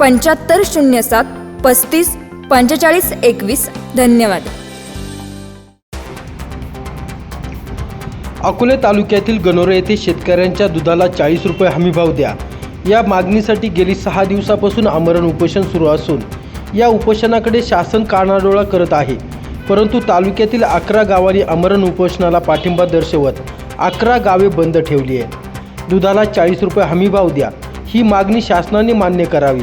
पंच्याहत्तर शून्य सात पस्तीस पंचेचाळीस एकवीस. धन्यवाद. अकोले तालुक्यातील गणोरे येथे शेतकऱ्यांच्या दुधाला चाळीस रुपये हमीभाव द्या. या मागणीसाठी गेली सहा दिवसापासून आमरण उपोषण सुरू असून या उपोषणाकडे शासन कानाडोळा करत आहे. परंतु तालुक्यातील अकरा गावांनी आमरण उपोषणाला पाठिंबा दर्शवत अकरा गावे बंद ठेवली आहे दुधाला चाळीस रुपये हमीभाव द्या. ही मागणी शासनाने मान्य करावी.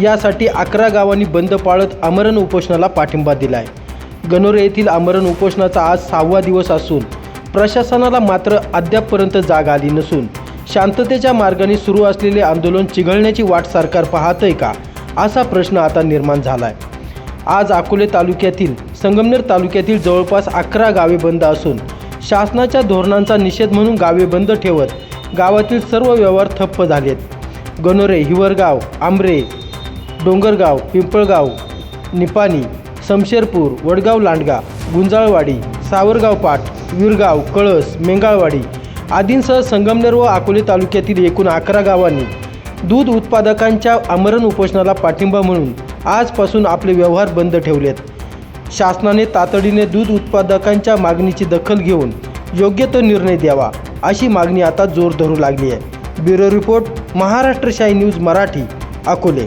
यासाठी अकरा गावांनी बंद पाळत आमरण उपोषणाला पाठिंबा दिला आहे गणोरे येथील आमरण उपोषणाचा आज सहावा दिवस असून प्रशासनाला मात्र अद्यापपर्यंत जाग आली नसून शांततेच्या मार्गाने सुरू असलेले आंदोलन चिघळण्याची वाट सरकार पाहतंय का असा प्रश्न आता निर्माण झाला आहे आज अकोले तालुक्यातील संगमनेर तालुक्यातील जवळपास अकरा गावे बंद असून शासनाच्या धोरणांचा निषेध म्हणून गावे बंद ठेवत गावातील सर्व व्यवहार ठप्प झालेत. गणोरे हिवरगाव आंबरे डोंगरगाव पिंपळगाव निपाणी समशेरपूर वडगाव लांडगा गुंजाळवाडी सावरगाव पाट विरगाव कळस मेंगाळवाडी आदींसह संगमनेर व अकोले तालुक्यातील एकूण अकरा गावांनी दूध उत्पादकांच्या आमरण उपोषणाला पाठिंबा म्हणून आजपासून आपले व्यवहार बंद ठेवलेत. शासनाने तातडीने दूध उत्पादकांच्या मागणीची दखल घेऊन योग्य तो निर्णय द्यावा अशी मागणी आता जोर धरू लागली आहे. Bureau report Maharashtra Shahi news Marathi Akole.